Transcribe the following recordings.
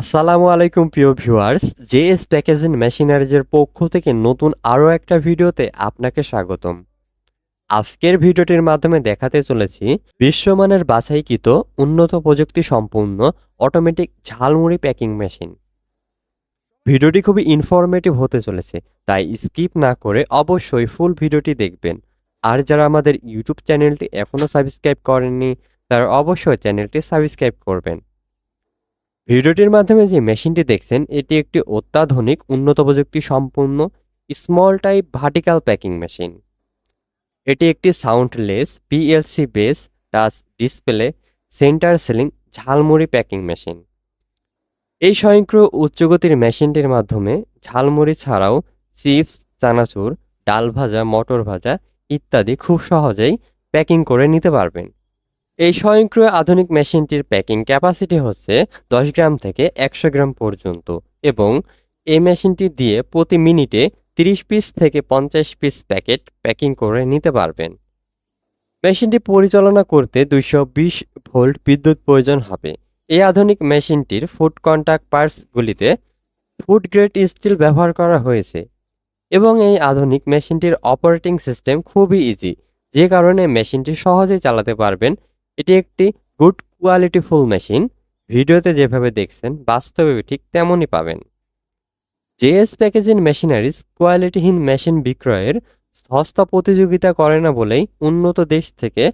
আসসালামু আলাইকুম, প্রিয় ভিউয়ার্স। জেএস প্যাকেজিং মেশিনারিজের পক্ষ থেকে নতুন আরও একটা ভিডিওতে আপনাকে স্বাগতম। আজকের ভিডিওটির মাধ্যমে দেখাতে চলেছি, বিশ্বমানের বাছাইকৃত উন্নত প্রযুক্তি সম্পূর্ণ অটোমেটিক ঝালমুড়ি প্যাকিং মেশিন। ভিডিওটি খুবই ইনফরমেটিভ হতে চলেছে, তাই স্কিপ না করে অবশ্যই ফুল ভিডিওটি দেখবেন। আর যারা আমাদের ইউটিউব চ্যানেলটি এখনও সাবস্ক্রাইব করেননি, তারা অবশ্যই চ্যানেলটি সাবস্ক্রাইব করবেন। ভিডিওটির মাধ্যমে যে মেশিনটি দেখছেন, এটি একটি অত্যাধুনিক, উন্নত প্রযুক্তি সম্পূর্ণ small type vertical packing machine এটি একটি soundless PLC base touch display centre sealing jhalmuri packing machine এই স্বয়ংক্রিয় উচ্চগতির মেশিনটির মাধ্যমে ঝালমুড়ি ছাড়াও চিপস চানাচুর, ডাল ভাজা, মটর ভাজা ইত্যাদি খুব সহজেই প্যাকিং করে নিতে পারবেন। এই স্বয়ংক্রিয় আধুনিক মেশিনটির প্যাকিং ক্যাপাসিটি হচ্ছে দশ গ্রাম থেকে একশো গ্রাম পর্যন্ত এবং এই মেশিনটি দিয়ে প্রতি মিনিটে তিরিশ পিস থেকে পঞ্চাশ পিস প্যাকেট প্যাকিং করে নিতে পারবেন। মেশিনটি পরিচালনা করতে দুইশো বিশ ভোল্ট বিদ্যুৎ প্রয়োজন হবে। এই আধুনিক মেশিনটির ফুড কন্ট্যাক্ট পার্টসগুলিতে ফুড গ্রেড স্টিল ব্যবহার করা হয়েছে এবং এই আধুনিক মেশিনটির অপারেটিং সিস্টেম খুবই ইজি যে কারণে মেশিনটি সহজেই চালাতে পারবেন এটি একটি গুড কোয়ালিটি ফুল মেশিন। ভিডিওতে যেভাবে দেখছেন, বাস্তবে ঠিক তেমনই পাবেন। জেএস প্যাকেজিং মেশিনারিজ কোয়ালিটিহীন মেশিন বিক্রয়ের সস্তা প্রতিযোগিতা করে না বলেই উন্নত দেশ থেকে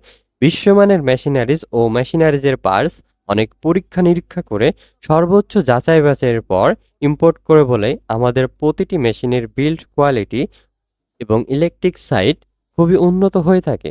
বিশ্বমানের মেশিনারিজ ও মেশিনারিজের পার্স অনেক পরীক্ষা নিরীক্ষা করে সর্বোচ্চ যাচাই বাছাইয়ের পর ইম্পোর্ট করে বলে আমাদের প্রতিটি মেশিনের বিল্ড কোয়ালিটি এবং ইলেকট্রিক সাইট খুবই উন্নত হয়ে থাকে।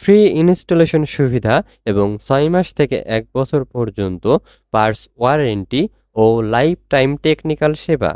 ফ্রি ইনস্টলেশন সুবিধা এবং ছয় মাস থেকে এক বছর পর্যন্ত পার্স ওয়ারেন্টি ও লাইফ টাইম টেকনিক্যাল সেবা।